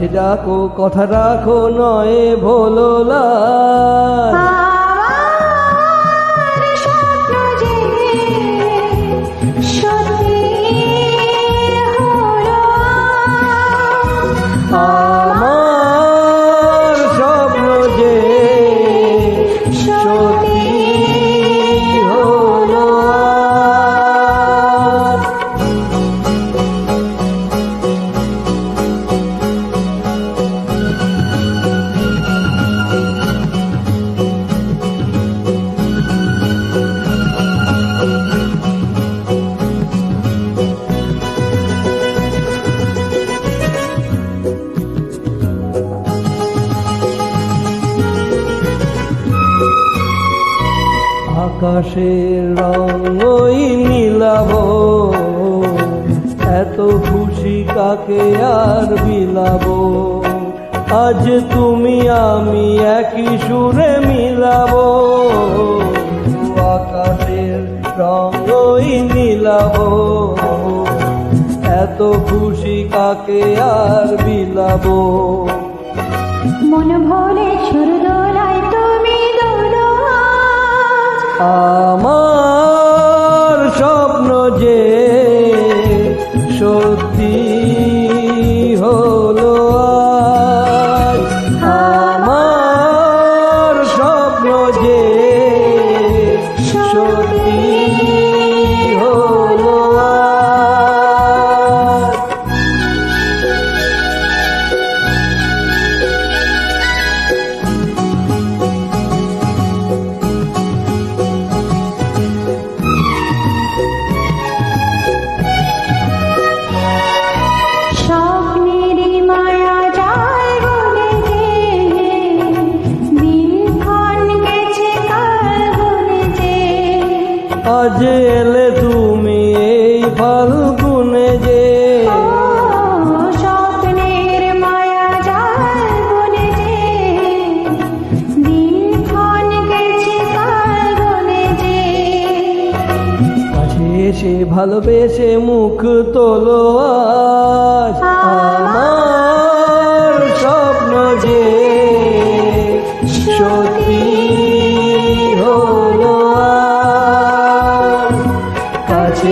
কাছে ডাকো কথা রাখো নয় ভোলো লাজ। আকাশের রং ওই নীলাভ এত খুশি কাকে আর বিলাব? আজ তুমি, আমি একই সুরে মিলাব। আকাশের রং ওই নীলাভ এত খুশি কাকে আর বিলাব? মন ভরে সুর দোলায় আজ। আজ এলে তুমি এই ফাল্গুনে যে ও স্বপ্নের মায়া যায় বলে যে দিনক্ষণ গেছে কাল যে। কাছে এসে ভালোবেসে মুখ তোলো আজ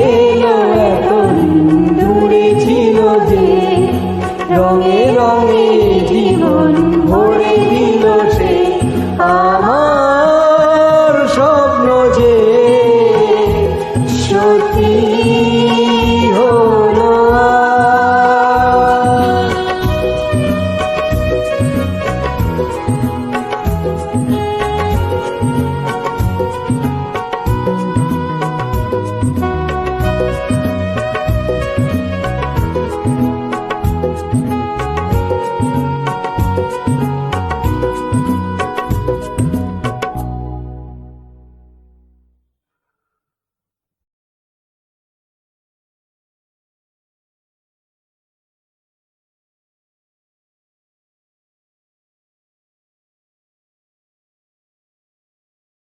ছিল এতদিন ছিল যে রঙে রঙে জীবন ভরে সে। আমার স্বপ্ন যে সত্যি হলো